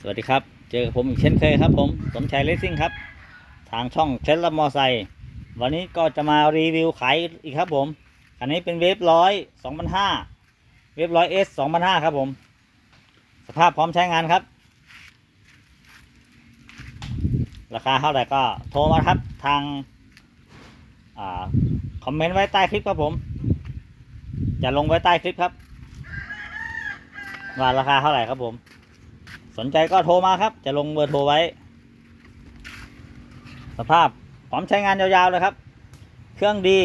สวัสดีครับ เจอกับผมอีกเช่นเคยครับผม สมชัยเลสซิ่งครับ ทางช่องเคล็ดลับมอไซค์วันนี้ก็จะมารีวิวขายอีกครับผม อันนี้เป็นเวฟร้อยสองพันห้าเวฟร้อยเอสสองพันห้าครับผม สภาพพร้อมใช้งานครับ ราคาเท่าไหร่ก็โทรมาครับทางอ่าคอมเมนต์ไว้ใต้คลิปครับผม จะลงไว้ใต้คลิปครับ ว่าราคาเท่าไหร่ครับผม สนใจก็โทรมาครับ จะลงเบอร์โทรไว้ สภาพพร้อมใช้งานยาวๆเลยครับ เครื่องดี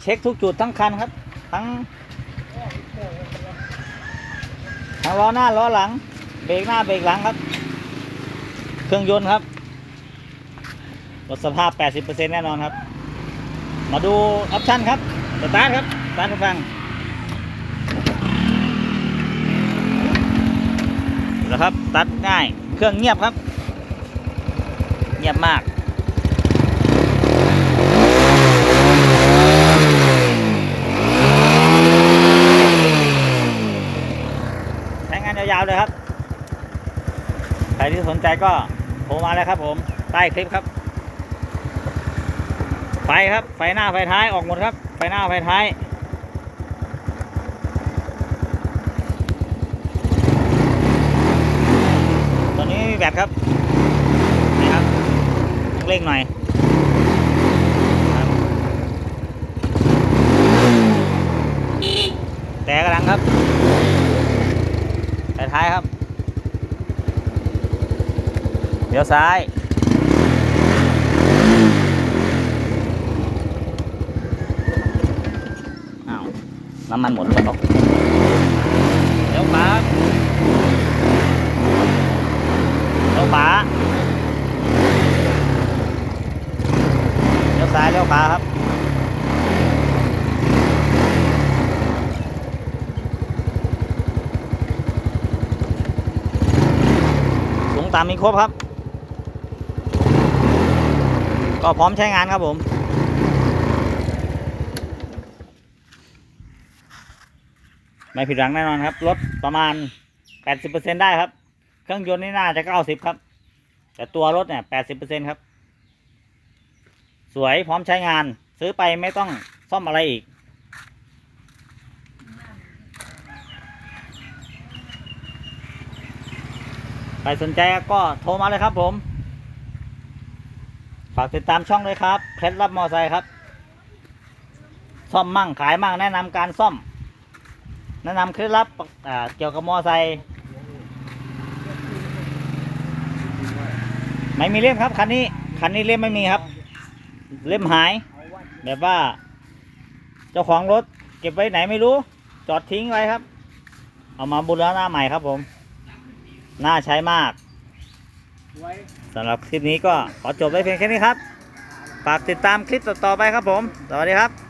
เช็คทุกจุดทั้งคันครับ ทั้ง ทั้งล้อหน้าล้อหลัง เบรกหน้าเบรกหลังครับ เครื่องยนต์ครับรถสภาพ 80%แน่นอนครับ มาดูออปชั่นครับ สตาร์ทครับสตาร์ทฟัง ครับ ตัดง่าย เครื่องเงียบครับ เงียบมาก ใช้งานยาวๆเลยครับ ใครที่สนใจก็โทรมาเลยครับผม ใต้คลิปครับ ไฟครับ ไฟหน้าไฟท้ายออกหมดครับ ไฟหน้าไฟท้าย ตัวนี้ไม่มี แบตครับนี่ครับเร่งหน่อยแต่กระดังครับแต่ท้ายครับเดี๋ยวซ้ายอ้าน้ำมันหมดแล้วเดี๋ยวครับ เลี้ยวขวาเลี้ยวซ้ายเลี้ยวขวาครับสูงต่ำมีครบครับ ก็พร้อมใช้งานครับผมไม่ผิดหวังแน่นอนครับรถประมาณ 80%ได้ครับ เครื่องยนต์นี่น่าจะ90ครับ แต่ตัวรถเนี่ย80%ครับ สวยพร้อมใช้งานซื้อไปไม่ต้องซ่อมอะไรอีก ใครสนใจก็โทรมาเลยครับผม ฝากติดตามช่องเลยครับ เคล็ดลับมอไซค์ครับ ซ่อมมั่งขายมั่งแนะนำการซ่อม แนะนำเคล็ดลับเกี่ยวกับมอไซค์ ไม่มีเล่มครับคันนี้คันนี้เล่มไม่มีครับ เล่มหาย แบบว่า เจ้าของรถ เก็บไว้ไหนไม่รู้ จอดทิ้งไว้ครับ เอามาบูรณะใหม่ครับผม น่าใช้มากสำหรับคลิปนี้ก็ขอจบไว้เพียงแค่นี้ครับฝากติดตามคลิปต่อๆไปครับผม สวัสดีครับ